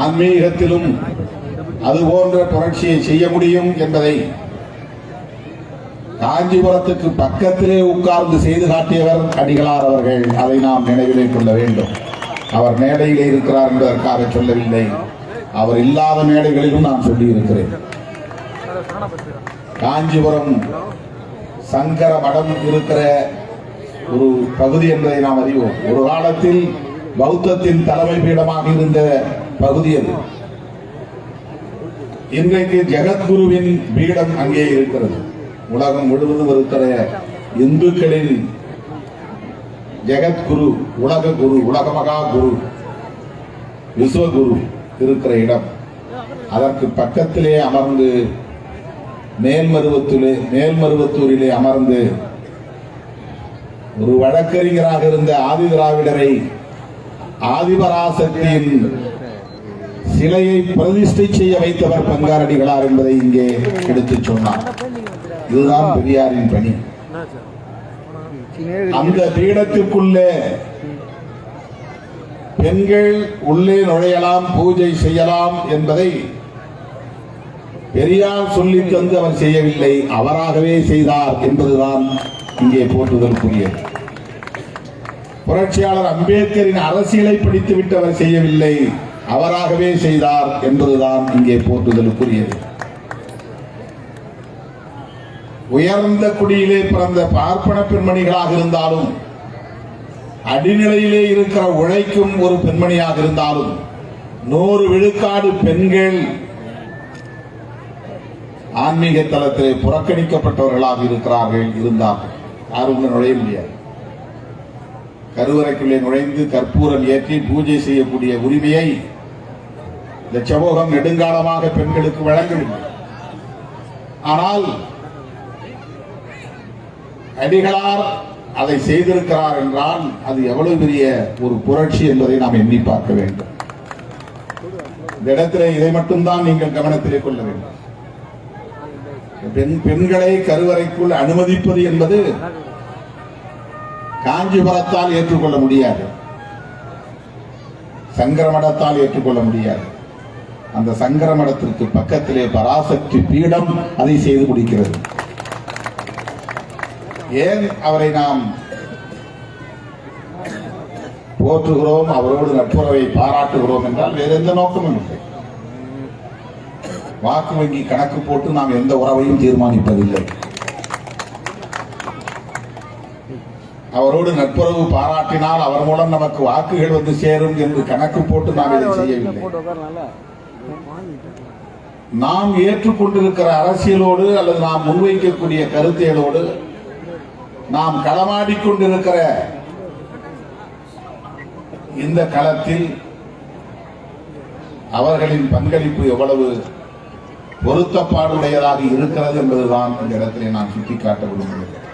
ஆன்மீகத்திலும் அது போன்ற புரட்சியை செய்ய முடியும் என்பதை காஞ்சிபுரத்துக்கு பக்கத்திலே உட்கார்ந்து செய்து காட்டியவர் அடிகளார் அவர்கள். அதை நாம் நினைவிலே கொள்ள வேண்டும். அவர் மேடையிலே இருக்கிறார் என்பதற்காக சொல்லவில்லை. அவர் இல்லாத மேடைகளிலும் நான் சொல்லி இருக்கிறேன் காஞ்சிபுரம் சங்கர மடம் இருக்கிற ஒரு பகுதி என்பதை நாம் அறிவோம். ஒரு காலத்தில் பௌத்தத்தின் தலைமை பீடமாக இருந்த பகுதி அது இன்றைக்கு ஜெகத்குருவின் பீடம் அங்கே இருக்கிறது. உலகம் முழுவதும் இருக்கிற இந்துக்களின் ஜெகத்குரு உலக குரு உலக மகா குரு விஸ்வகுரு இருக்கிற இடம். அதற்கு பக்கத்திலே அமர்ந்து மேல்மருவத்தூரிலே மேல்மருவத்தூரிலே அமர்ந்து ஒரு வழக்கறிஞராக இருந்த ஆதி திராவிடரை ஆதிபராசக்தியின் சிலையை பிரதிஷ்டை செய்ய வைத்தவர் பங்காரடிகளார் என்பதை இங்கே எடுத்துச் சொன்னார். இதுதான் பெரியாரின் பணி. அந்த பீடத்திற்குள்ளே பெண்கள் உள்ளே நுழையலாம் பூஜை செய்யலாம் என்பதை பெரியார் சொல்லி தந்து அவர் செய்யவில்லை. அவராகவே செய்தார் என்பதுதான் இங்கே போற்றுதற்குரியது புரட்சியாளர் அம்பேத்கரின் அரசியலை படித்துவிட்டு அவர் செய்யவில்லை. அவராகவே செய்தார் என்பதுதான் இங்கே போற்றுதலுக்குரியது. உயர்ந்த குடியிலே பிறந்த பார்ப்பன பெண்மணிகளாக இருந்தாலும் அடிநிலையிலே இருக்கிற உழைக்கும் ஒரு பெண்மணியாக இருந்தாலும் நூறு விழுக்காடு பெண்கள் ஆன்மீக தளத்திலே புறக்கணிக்கப்பட்டவர்களாக இருக்கிறார்கள் இருந்தார்கள். யாரும் நுழைய முடியாது. கருவறைக்குள்ளே நுழைந்து கற்பூரம் ஏற்றி பூஜை செய்யக்கூடிய உரிமையை இந்த சமூகம் நெடுங்காலமாக பெண்களுக்கு வழங்கவில்லை. ஆனால் அடிகளார் அதை செய்திருக்கிறார் என்றால் அது எவ்வளவு பெரிய ஒரு புரட்சி என்பதை நாம் எண்ணி பார்க்க வேண்டும். இந்த இடத்திலே இதை மட்டும்தான் நீங்கள் கவனத்திலே கொள்ள வேண்டும். பெண் பெண்களை கருவறைக்குள் அனுமதிப்பது என்பது காஞ்சிபுரத்தால் ஏற்றுக்கொள்ள முடியாது. சங்கரமடத்தால் ஏற்றுக்கொள்ள முடியாது. அந்த சங்கரமடத்திற்கு பக்கத்திலே பராசக்தி பீடம் அதை செய்து முடிக்கிறது. ஏன் அவரை நாம் போற்றுகிறோம் அவரோடு நட்புறவை பாராட்டுகிறோம் என்றால் வேற எந்த நோக்கமும் இல்லை. வாக்கு வங்கி கணக்கு போட்டு நாம் எந்த உறவையும் தீர்மானிப்பதில்லை. அவரோடு நட்புறவு பாராட்டினால் அவர் மூலம் நமக்கு வாக்குகள் வந்து சேரும் என்று கணக்கு போட்டு நாம் இதை செய்யவில்லை. நாம் ஏற்றுக்கொண்டிருக்கிற அரசியலோடு அல்லது நாம் முன்வைக்கக்கூடிய கருத்தியலோடு நாம் களமாடிக்கொண்டிருக்கிற இந்த களத்தில் அவர்களின் பங்களிப்பு எவ்வளவு பொருத்தப்பாடுடையதாக இருக்கிறது என்பதுதான் இந்த இடத்திலே நான் சுட்டிக்காட்ட விரும்புகிறேன்.